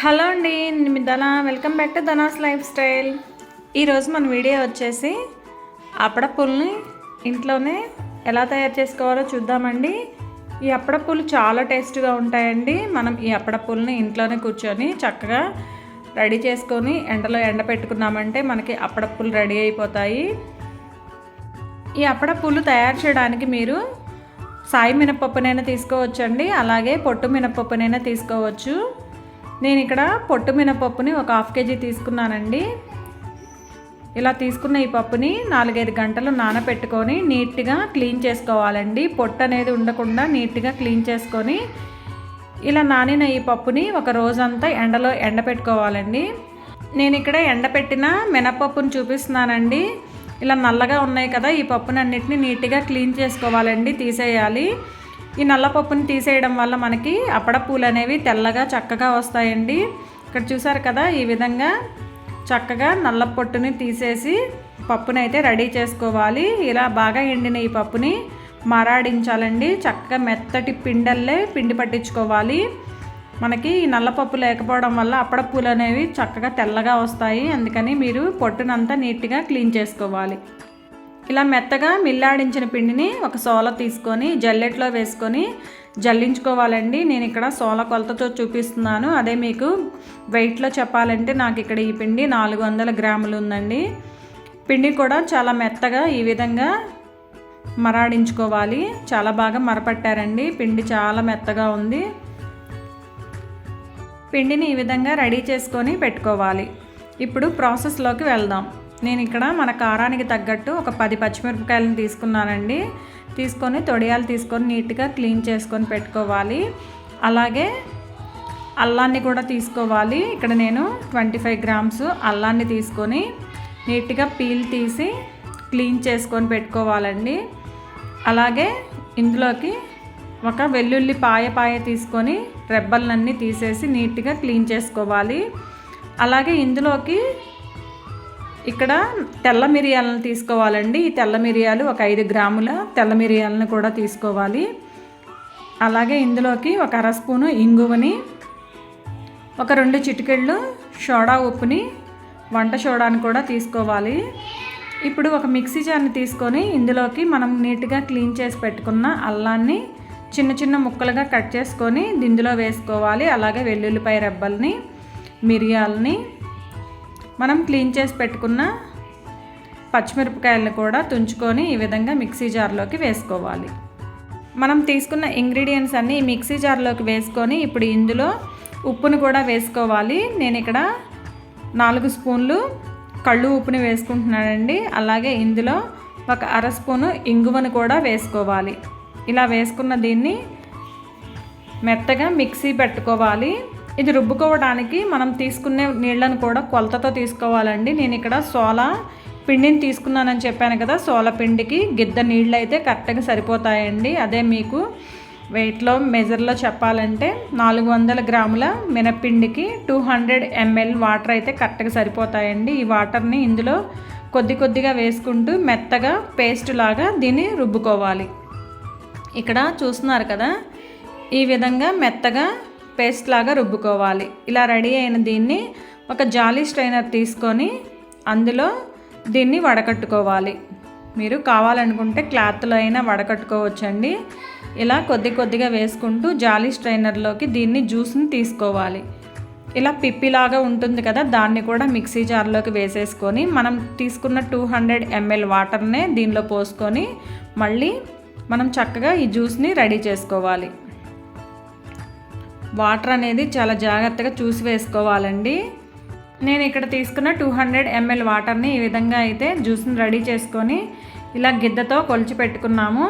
Hello అండి నేను మీ Dhana. Welcome back to Dhana's lifestyle. ఈరోజు మన వీడియో వచ్చేసి అప్పడప్పుల్ని ఇంట్లోనే ఎలా తయారు చేసుకోవాలో చూద్దామండి. ఈ అప్పడప్పులు చాలా టేస్ట్గా ఉంటాయండి. మనం ఈ అప్పడప్పుల్ని ఇంట్లోనే కూర్చొని చక్కగా రెడీ చేసుకొని ఎండలో ఎండ పెట్టుకున్నామంటే మనకి అప్పడప్పులు రెడీ అయిపోతాయి. ఈ అప్పడప్పులు తయారు చేయడానికి మీరు సాయి మినపప్పునైనా తీసుకోవచ్చండి. అలాగే పొట్టు మినపప్పునైనా తీసుకోవచ్చు. నేను ఇక్కడ పొట్టు మినపప్పుని ఒక హాఫ్ కేజీ తీసుకున్నానండి. ఇలా తీసుకున్న ఈ పప్పుని నాలుగైదు గంటలు నానబెట్టుకొని నీట్గా క్లీన్ చేసుకోవాలండి. పొట్టు అనేది ఉండకుండా నీట్గా క్లీన్ చేసుకొని ఇలా నానిన ఈ పప్పుని ఒక రోజంతా ఎండలో ఎండపెట్టుకోవాలండి. నేను ఇక్కడ ఎండపెట్టిన మినపప్పును చూపిస్తున్నానండి. ఇలా నల్లగా ఉన్నాయి కదా ఈ పప్పునన్నిటిని నీట్గా క్లీన్ చేసుకోవాలండి తీసేయాలి. ఈ నల్ల పప్పుని తీసేయడం వల్ల మనకి అప్పడపూలు అనేవి తెల్లగా చక్కగా వస్తాయండి. ఇక్కడ చూసారు కదా ఈ విధంగా చక్కగా నల్ల పొట్టుని తీసేసి పప్పుని అయితే రెడీ చేసుకోవాలి. ఇలా బాగా ఎండిన ఈ పప్పుని మరాడించాలండి. చక్కగా మెత్తటి పిండల్లే పిండి పట్టించుకోవాలి. మనకి ఈ నల్లపప్పు లేకపోవడం వల్ల అప్పడప్పులు అనేవి చక్కగా తెల్లగా వస్తాయి. అందుకని మీరు పొట్టునంతా నీట్గా క్లీన్ చేసుకోవాలి. ఇలా మెత్తగా మిల్లాడించిన పిండిని ఒక సోల తీసుకొని జల్లెట్లో వేసుకొని జల్లించుకోవాలండి. నేను ఇక్కడ సోల కొలతతో చూపిస్తున్నాను. అదే మీకు వెయిట్లో చెప్పాలంటే నాకు ఇక్కడ ఈ పిండి నాలుగు వందల గ్రాములు ఉందండి. పిండి కూడా చాలా మెత్తగా ఈ విధంగా మరాడించుకోవాలి. చాలా బాగా మరపట్టారండి. పిండి చాలా మెత్తగా ఉంది. పిండిని ఈ విధంగా రెడీ చేసుకొని పెట్టుకోవాలి. ఇప్పుడు ప్రాసెస్లోకి వెళ్దాం. నేను ఇక్కడ మన కారానికి తగ్గట్టు ఒక పది పచ్చిమిరపకాయలను తీసుకున్నానండి. తీసుకొని తొడియాలు తీసుకొని నీట్గా క్లీన్ చేసుకొని పెట్టుకోవాలి. అలాగే అల్లాన్ని కూడా తీసుకోవాలి. ఇక్కడ నేను ట్వంటీ ఫైవ్ గ్రామ్స్ అల్లాన్ని తీసుకొని నీట్గా పీల్ తీసి క్లీన్ చేసుకొని పెట్టుకోవాలండి. అలాగే ఇందులోకి ఒక వెల్లుల్లి పాయ పాయ తీసుకొని రెబ్బలన్నీ తీసేసి నీట్గా క్లీన్ చేసుకోవాలి. అలాగే ఇందులోకి ఇక్కడ తెల్ల మిరియాలను తీసుకోవాలండి. ఈ తెల్ల మిరియాలు ఒక ఐదు గ్రాముల తెల్ల మిరియాలను కూడా తీసుకోవాలి. అలాగే ఇందులోకి ఒక అర స్పూను ఇంగువని ఒక రెండు చిటికెళ్ళు సోడా ఉప్పుని వంట సోడాని కూడా తీసుకోవాలి. ఇప్పుడు ఒక మిక్సీ జార్ని తీసుకొని ఇందులోకి మనం నీట్గా క్లీన్ చేసి పెట్టుకున్న అల్లాన్ని చిన్న చిన్న ముక్కలుగా కట్ చేసుకొని దిందులో వేసుకోవాలి. అలాగే వెల్లుల్లిపాయ రెబ్బల్ని మిరియాలని మనం క్లీన్ చేసి పెట్టుకున్న పచ్చిమిరపకాయలను కూడా తుంచుకొని ఈ విధంగా మిక్సీ జార్లోకి వేసుకోవాలి. మనం తీసుకున్న ఇంగ్రీడియంట్స్ అన్నీ మిక్సీ జార్లోకి వేసుకొని ఇప్పుడు ఇందులో ఉప్పును కూడా వేసుకోవాలి. నేను ఇక్కడ నాలుగు స్పూన్లు కళ్ళు ఉప్పుని వేసుకుంటున్నానండి. అలాగే ఇందులో ఒక అర స్పూను ఇంగువను కూడా వేసుకోవాలి. ఇలా వేసుకున్న దీన్ని మెత్తగా మిక్సీ పెట్టుకోవాలి. ఇది రుబ్బుకోవడానికి మనం తీసుకునే నీళ్ళను కూడా కొలతతో తీసుకోవాలండి. నేను ఇక్కడ సోలా పిండిని తీసుకున్నానని చెప్పాను కదా సోల పిండికి గిద్ద నీళ్ళు అయితే కరెక్ట్గా సరిపోతాయండి. అదే మీకు వెయిట్లో మెజర్లో చెప్పాలంటే నాలుగు వందల గ్రాముల మినపిండికి టూ హండ్రెడ్ ఎంఎల్ వాటర్ అయితే కరెక్ట్గా సరిపోతాయండి. ఈ వాటర్ని ఇందులో కొద్ది కొద్దిగా వేసుకుంటూ మెత్తగా పేస్ట్ లాగా దీన్ని రుబ్బుకోవాలి. ఇక్కడ చూస్తున్నారు కదా ఈ విధంగా మెత్తగా పేస్ట్ లాగా రుబ్బుకోవాలి. ఇలా రెడీ అయిన దీన్ని ఒక జాలీ స్ట్రైనర్ తీసుకొని అందులో దీన్ని వడకట్టుకోవాలి. మీరు కావాలనుకుంటే క్లాత్లో అయినా వడకట్టుకోవచ్చండి. ఇలా కొద్ది కొద్దిగా వేసుకుంటూ జాలీ స్ట్రైనర్లోకి దీన్ని జ్యూస్ని తీసుకోవాలి. ఇలా పిప్పిలాగా ఉంటుంది కదా దాన్ని కూడా మిక్సీ జార్లోకి వేసేసుకొని మనం తీసుకున్న టూ హండ్రెడ్ ఎంఎల్ వాటర్నే దీనిలో పోసుకొని మళ్ళీ మనం చక్కగా ఈ జ్యూస్ని రెడీ చేసుకోవాలి. వాటర్ అనేది చాలా జాగ్రత్తగా చూసి వేసుకోవాలండి. నేను ఇక్కడ తీసుకున్న టూ హండ్రెడ్ ఎంఎల్ వాటర్ని ఈ విధంగా అయితే జ్యూస్ని రెడీ చేసుకొని ఇలా గిద్దతో కొలిచి పెట్టుకున్నాము.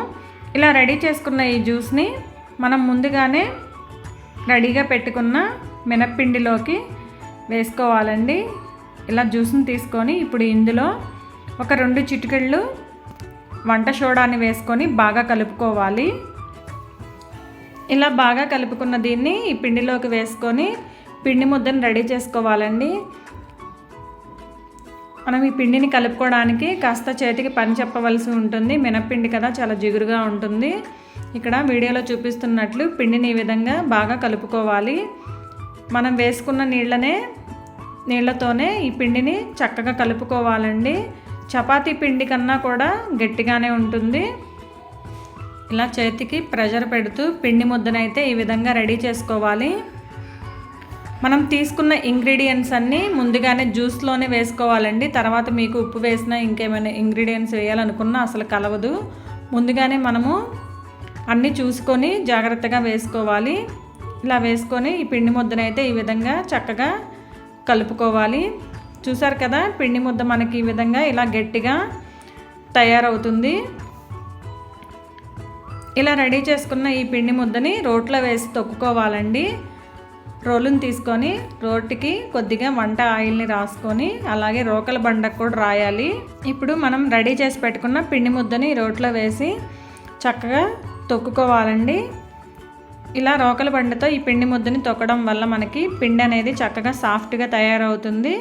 ఇలా రెడీ చేసుకున్న ఈ జ్యూస్ని మనం ముందుగానే రెడీగా పెట్టుకున్న మినప్పిండిలోకి వేసుకోవాలండి. ఇలా జ్యూస్ని తీసుకొని ఇప్పుడు ఇందులో ఒక రెండు చిటికెళ్ళు వంట సోడాని వేసుకొని బాగా కలుపుకోవాలి. ఇలా బాగా కలుపుకున్న దీన్ని ఈ పిండిలోకి వేసుకొని పిండి ముద్దను రెడీ చేసుకోవాలండి. మనం ఈ పిండిని కలుపుకోవడానికి కాస్త చేతికి పని చెప్పవలసి ఉంటుంది. మినప్పిండి కదా చాలా జిగురుగా ఉంటుంది. ఇక్కడ వీడియోలో చూపిస్తున్నట్లు పిండిని ఈ విధంగా బాగా కలుపుకోవాలి. మనం వేసుకున్న నీళ్ళనే నీళ్ళతోనే ఈ పిండిని చక్కగా కలుపుకోవాలండి. చపాతీ పిండి కన్నా కూడా గట్టిగానే ఉంటుంది. ఇలా చేతికి ప్రెషర్ పెడుతూ పిండి ముద్దనైతే ఈ విధంగా రెడీ చేసుకోవాలి. మనం తీసుకున్న ఇంగ్రీడియంట్స్ అన్నీ ముందుగానే జ్యూస్లోనే వేసుకోవాలండి. తర్వాత మీకు ఉప్పు వేసినా ఇంకేమైనా ఇంగ్రీడియంట్స్ వేయాలనుకున్నా అసలు కలవదు. ముందుగానే మనము అన్నీ చూసుకొని జాగ్రత్తగా వేసుకోవాలి. ఇలా వేసుకొని ఈ పిండి ముద్దనైతే ఈ విధంగా చక్కగా కలుపుకోవాలి. చూసారు కదా పిండి ముద్ద మనకి ఈ విధంగా ఇలా గట్టిగా తయారవుతుంది. ఇలా రెడీ చేసుకున్న ఈ పిండి ముద్దని రోట్లో వేసి తొక్కుకోవాలండి. రోలుని తీసుకొని రోటికి కొద్దిగా వంట ఆయిల్ని రాసుకొని అలాగే రోకల బండకు కూడా రాయాలి. ఇప్పుడు మనం రెడీ చేసి పెట్టుకున్న పిండి ముద్దని రోట్లో వేసి చక్కగా తొక్కుకోవాలండి. ఇలా రోకల బండతో ఈ పిండి ముద్దని తొక్కడం వల్ల మనకి పిండి అనేది చక్కగా సాఫ్ట్గా తయారవుతుంది.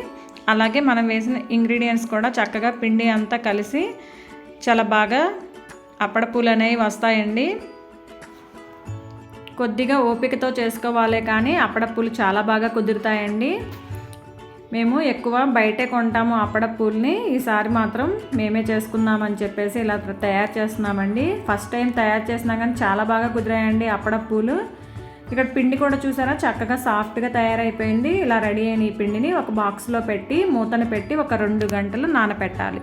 అలాగే మనం వేసిన ఇంగ్రీడియంట్స్ కూడా చక్కగా పిండి అంతా కలిసి చాలా బాగా అప్పడపూలు అనేవి వస్తాయండి. కొద్దిగా ఓపికతో చేసుకోవాలి కానీ అప్పడపూలు చాలా బాగా కుదురుతాయండి. మేము ఎక్కువ బయటే కొంటాము అప్పడపూల్ని. ఈసారి మాత్రం మేమే చేసుకుందామని చెప్పేసి ఇలా తయారు చేస్తున్నామండి. ఫస్ట్ టైం తయారు చేసినా కానీ చాలా బాగా కుదిరాయండి అప్పడపూలు. ఇక్కడ పిండి కూడా చూసారా? చక్కగా సాఫ్ట్గా తయారైపోయింది. ఇలా రెడీ అయిన ఈ పిండిని ఒక బాక్స్లో పెట్టి మూతను పెట్టి ఒక రెండు గంటలు నానపెట్టాలి.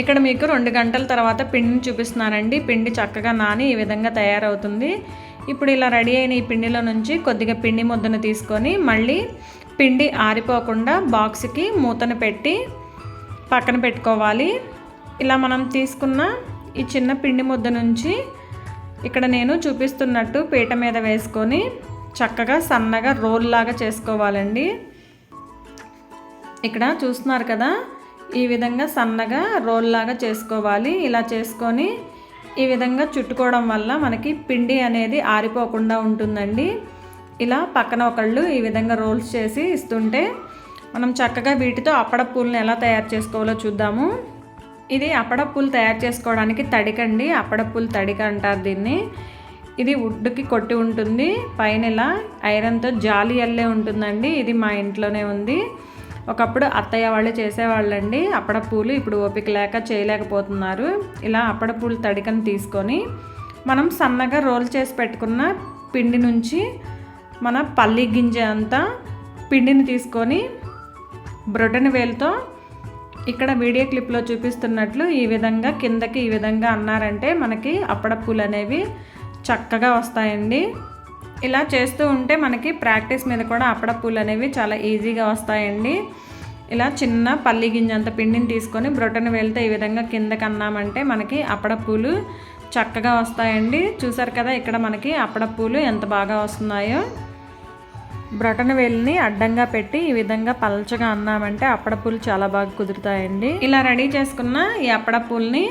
ఇక్కడ మీకు రెండు గంటల తర్వాత పిండిని చూపిస్తున్నానండి. పిండి చక్కగా నాని ఈ విధంగా తయారవుతుంది. ఇప్పుడు ఇలా రెడీ అయిన ఈ పిండిలో నుంచి కొద్దిగా పిండి ముద్దను తీసుకొని మళ్ళీ పిండి ఆరిపోకుండా బాక్స్కి మూతను పెట్టి పక్కన పెట్టుకోవాలి. ఇలా మనం తీసుకున్న ఈ చిన్న పిండి ముద్ద నుంచి ఇక్కడ నేను చూపిస్తున్నట్టు పీట మీద వేసుకొని చక్కగా సన్నగా రోల్ లాగా చేసుకోవాలండి. ఇక్కడ చూస్తున్నారు కదా ఈ విధంగా సన్నగా రోల్ లాగా చేసుకోవాలి. ఇలా చేసుకొని ఈ విధంగా చుట్టుకోవడం వల్ల మనకి పిండి అనేది ఆరిపోకుండా ఉంటుందండి. ఇలా పక్కన ఒకళ్ళు ఈ విధంగా రోల్స్ చేసి ఇస్తుంటే మనం చక్కగా వీటితో అప్పడ ఎలా తయారు చేసుకోవాలో చూద్దాము. ఇది అప్పడప్పులు తయారు చేసుకోవడానికి తడికండి. అప్పడప్పులు తడిక అంటారు దీన్ని. ఇది వుడ్కి కొట్టి ఉంటుంది. పైన ఇలా ఐరన్తో జాలి అల్లే ఉంటుందండి. ఇది మా ఇంట్లోనే ఉంది. ఒకప్పుడు అత్తయ్య వాళ్ళు చేసేవాళ్ళండి. అప్పడ పూలు ఇప్పుడు ఓపిక లేక చేయలేకపోతున్నారు. ఇలా అప్పడపూలు తడికని తీసుకొని మనం సన్నగా రోల్ చేసి పెట్టుకున్న పిండి నుంచి మన పల్లి గింజ అంతా పిండిని తీసుకొని బ్రొటని వేలుతో ఇక్కడ వీడియో క్లిప్లో చూపిస్తున్నట్లు ఈ విధంగా కిందకి ఈ విధంగా అన్నారంటే మనకి అప్పడపూలు అనేవి చక్కగా వస్తాయండి. ఇలా చేస్తూ ఉంటే మనకి ప్రాక్టీస్ మీద కూడా అప్పడప్పులు అనేవి చాలా ఈజీగా వస్తాయండి. ఇలా చిన్న పల్లి గింజంత పిండిని తీసుకొని బ్రొటన్ వెళ్తే ఈ విధంగా కిందకి అన్నామంటే మనకి అప్పడప్పులు చక్కగా వస్తాయండి. చూసారు కదా ఇక్కడ మనకి అప్పడప్పులు ఎంత బాగా వస్తున్నాయో. బ్రటన వేలిని అడ్డంగా పెట్టి ఈ విధంగా పలచగా అన్నామంటే అప్పడప్పులు చాలా బాగా కుదురుతాయండి. ఇలా రెడీ చేసుకున్న ఈ అప్పడప్పుల్ని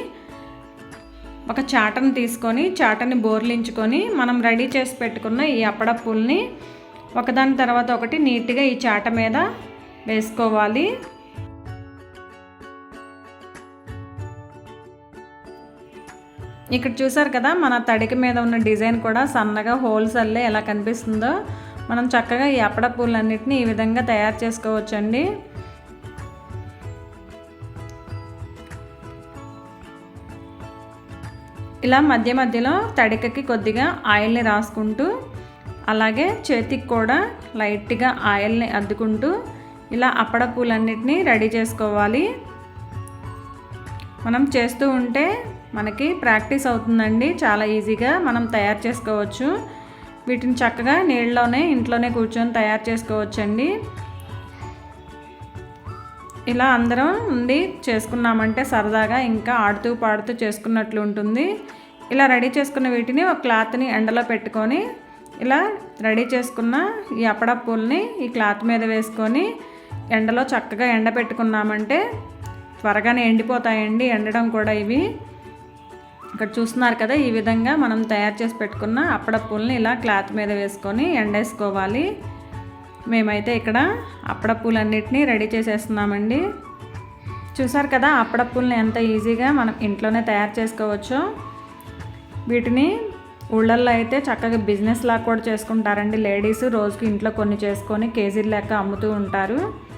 ఒక చాటను తీసుకొని చాటని బోర్లించుకొని మనం రెడీ చేసి పెట్టుకున్న ఈ అప్పడప్పుల్ని ఒకదాని తర్వాత ఒకటి నీట్గా ఈ చాట మీద వేసుకోవాలి. ఇక్కడ చూసారు కదా మన తడికి మీద ఉన్న డిజైన్ కూడా సన్నగా హోల్స్ అల్లే ఎలా కనిపిస్తుందో. మనం చక్కగా ఈ అప్పడ పూలన్నిటిని ఈ విధంగా తయారు చేసుకోవచ్చండి. ఇలా మధ్య మధ్యలో తడికకి కొద్దిగా ఆయిల్ని రాసుకుంటూ అలాగే చేతికి కూడా లైట్గా ఆయిల్ని అద్దుకుంటూ ఇలా అప్పడ పూలన్నిటిని రెడీ చేసుకోవాలి. మనం చేస్తూ ఉంటే మనకి ప్రాక్టీస్ అవుతుందండి చాలా ఈజీగా మనం తయారు చేసుకోవచ్చు. వీటిని చక్కగా నీళ్ళలోనే ఇంట్లోనే కూర్చొని తయారు చేసుకోవచ్చండి. ఇలా అందరం ఉండి చేసుకున్నామంటే సరదాగా ఇంకా ఆడుతూ పాడుతూ చేసుకున్నట్లు ఉంటుంది. ఇలా రెడీ చేసుకున్న వీటిని ఒక క్లాత్ని ఎండలో పెట్టుకొని ఇలా రెడీ చేసుకున్న ఈ అప్పడప్పుల్ని పూల్ని ఈ క్లాత్ మీద వేసుకొని ఎండలో చక్కగా ఎండ పెట్టుకున్నామంటే త్వరగానే ఎండిపోతాయండి. ఎండడం కూడా ఇవి. ఇక్కడ చూస్తున్నారు కదా ఈ విధంగా మనం తయారు చేసి పెట్టుకున్న అప్పడప్పుల్ని ఇలా క్లాత్ మీద వేసుకొని ఎండేసుకోవాలి. మేమైతే ఇక్కడ అప్పడ రెడీ చేసేస్తున్నామండి. చూసారు కదా అప్పడ ఎంత ఈజీగా మనం ఇంట్లోనే తయారు చేసుకోవచ్చో. వీటిని ఊళ్ళల్లో అయితే చక్కగా బిజినెస్ లాగా కూడా చేసుకుంటారండి. లేడీస్ రోజుకి ఇంట్లో కొన్ని చేసుకొని కేజీల లెక్క అమ్ముతూ ఉంటారు.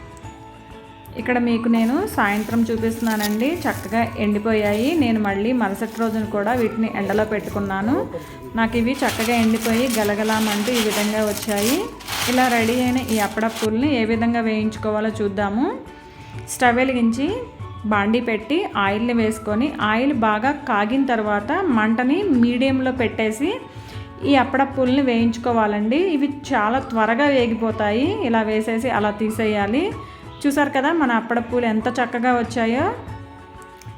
ఇక్కడ మీకు నేను సాయంత్రం చూపిస్తున్నానండి. చక్కగా ఎండిపోయాయి. నేను మళ్ళీ మరుసటి రోజున కూడా వీటిని ఎండలో పెట్టుకున్నాను. నాకు ఇవి చక్కగా ఎండిపోయి గలగలామంటూ ఈ విధంగా వచ్చాయి. ఇలా రెడీ అయిన ఈ అప్పడప్పుల్ని ఏ విధంగా వేయించుకోవాలో చూద్దాము. స్టవ్ వెలిగించి బాండీ పెట్టి ఆయిల్ని వేసుకొని ఆయిల్ బాగా కాగిన తర్వాత మంటని మీడియంలో పెట్టేసి ఈ అప్పడప్పుల్ని వేయించుకోవాలండి. ఇవి చాలా త్వరగా వేగిపోతాయి. ఇలా వేసేసి అలా తీసేయాలి. చూసారు కదా మన అప్పడప్పులు ఎంత చక్కగా వచ్చాయో?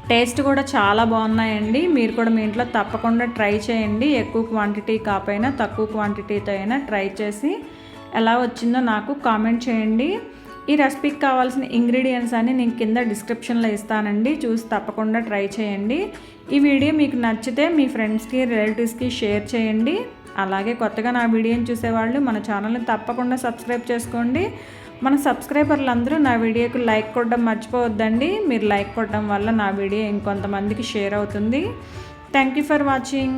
టేస్ట్ కూడా చాలా బాగున్నాయండి. మీరు కూడా మీ ఇంట్లో తప్పకుండా ట్రై చేయండి. ఎక్కువ క్వాంటిటీ కాపైనా తక్కువ క్వాంటిటీతో అయినా ట్రై చేసి ఎలా వచ్చిందో నాకు కామెంట్ చేయండి. ఈ రెసిపీకి కావాల్సిన ఇంగ్రీడియంట్స్ అన్ని నేను కింద డిస్క్రిప్షన్లో ఇస్తానండి. చూసి తప్పకుండా ట్రై చేయండి. ఈ వీడియో మీకు నచ్చితే మీ ఫ్రెండ్స్కి రిలేటివ్స్కి షేర్ చేయండి. అలాగే కొత్తగా నా వీడియోని చూసేవాళ్ళు మన ఛానల్ని తప్పకుండా సబ్స్క్రైబ్ చేసుకోండి. మన సబ్స్క్రైబర్లు అందరూ నా వీడియోకి లైక్ కొట్టడం మర్చిపోవద్దండి. మీరు లైక్ కొట్టడం వల్ల నా వీడియో ఇంకొంతమందికి షేర్ అవుతుంది. Thank you for watching.